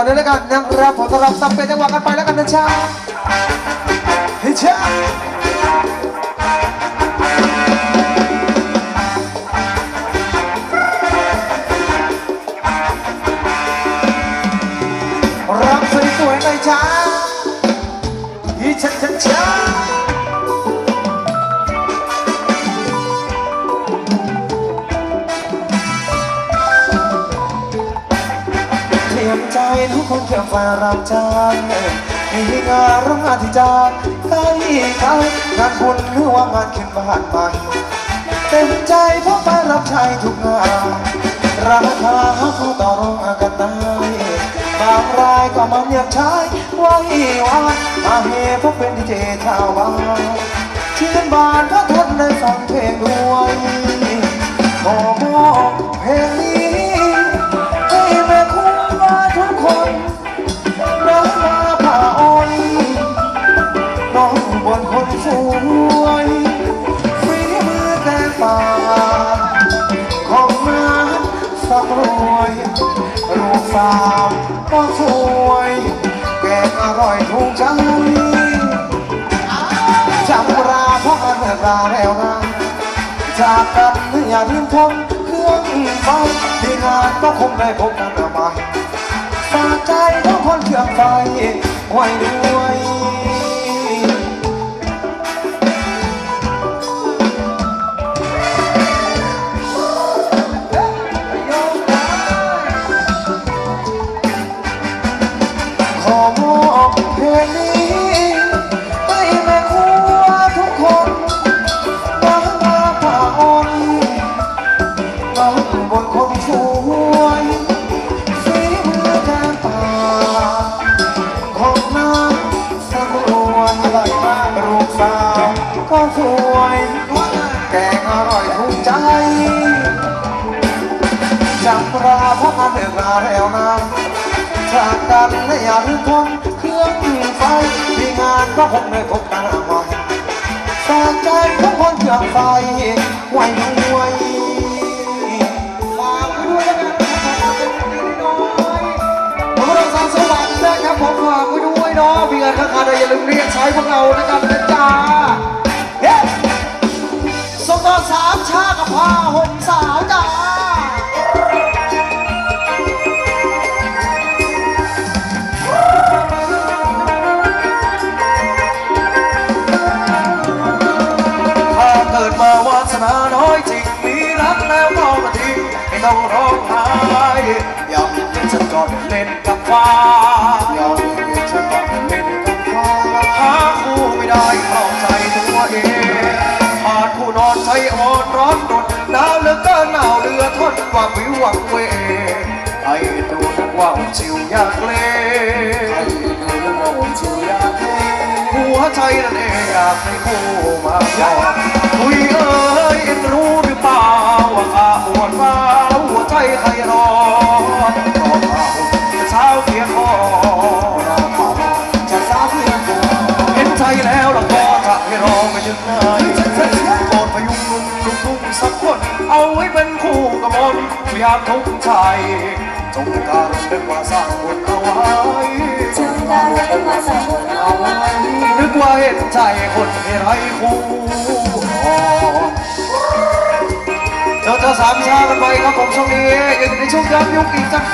ตอนื่องแล้วกันนะครับผมสำหรับสับเป็นจังหวะกันไปแล้วกันนะชาเฮ้ยชา ใจทุกคนเพียงฝ่ารับจ้างมีงานรับงานที่จ้างใกล้ใกล้งานบุญหรือว่างานขึ้นบ้านใหม่เต็มใจเพราะไปรับใช้ทุกงานราคาเขาต่อรองกันได้บางรายก็มาเรียกใช้ไว้วันมาเฮพราะเป็นดีเจชาวบ้านเชื่อนบานพระทนได้ฟังเพลงด้วยขอมอบเพลงนี้ คนน้องมาผ่าอ้อยน้องบนคนสวยฝีมือแกงป่า ของน้ำสำรวยลูกสาวก็สวย แกงอร่อยถูกใจจำราเพราะอันราแล้วนะจากกันอย่าลืมทำเครื่องไฟที่งานก็คงได้พบกันใหม่ฝาก ใจของคนเครื่องไฟไหวด้วยะการเดินาแล้วนะจากกันและอยาลืมทนเครื่องไฟที่งานก็คงได้พบกันใหม่ฝากใจของคนเครื่องไฟไหว้ด้วยฝากไว้ด้วยแล้วกันนะครับผมพวกเราสามสวรรค์นะครับผมฝากไว้ด้วยเนาะมีเงินข้างๆอย่าลืมเรียกใช้พวกเรานะครับนะจ๊ะเฮ้ส่งต่อสามชากับผ้าห่มสาวจ้า ต้องร้องไห้ยอมเป็นฉันก่อนเล่นกับฟ้ายอมเป็นฉันก่อนเล่นกับฟ้าหาคู่ไม่ได้เข้าใจตัวเองขาดคู่นอนใจอ่อนร้อนรนหนาวเหลือเกินหนาวเหลือทนหวังวิวหวังเวไอ้ดูนึกว่าชิวอยากเล่ไอ้ดูนึกว่าชิวยากเล่หัวใจนั่นเองอยากให้คู่มาพอคุย เอาไว้เป็นคู่กับมนอยากทุกข์ใจจงการเรื่องว่าสร้างบุญเอาไว้จงการเป็นภาษางบุญเอาไว้นึกว่าเห็นใจคนที่ไรคู่เจ้าเจ้าสามชากันไปครับผมช่วงนี้อยู่ในช่วงย้อนยุคอีกสัก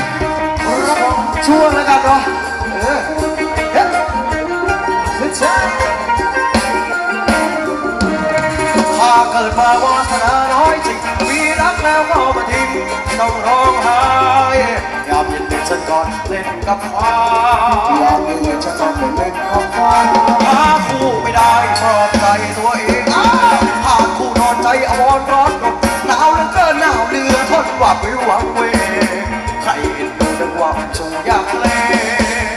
ช่วงแล้วกันเนาะ ก่อนเล่นกับฟ้ายามเย็นฉันก่อนเล่นกับฟ้าหาคู่ไม่ได้ชอบใจตัวเองอ้าวหาคู่นอนใจอวรร้อนรนหนาวเหลือเกินหนาวเหลือทนว่าวิวหวังเวใครเห็นดูนึกว่ามันชูอยากเล่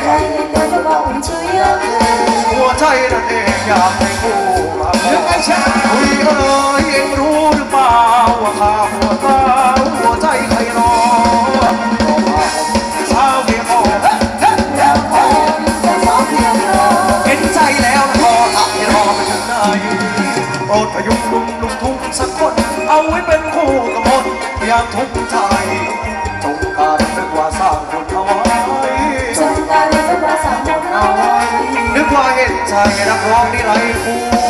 ใครเดินจะบอกช่วยยกเลยหัวใจนั่นเองอยากให้คู่มาพบคุยเอ้ยเอง โอดพยุงลุงลุงทุ่งสักคน เอาไว้เป็นคู่กับมนยามทุกข์ใจจงการนึกว่าสร้างคนเอาไว้จงการนึกว่าสร้างคนเอาไว้นึกว่าเห็นชายนักร้องนี่ไรคู่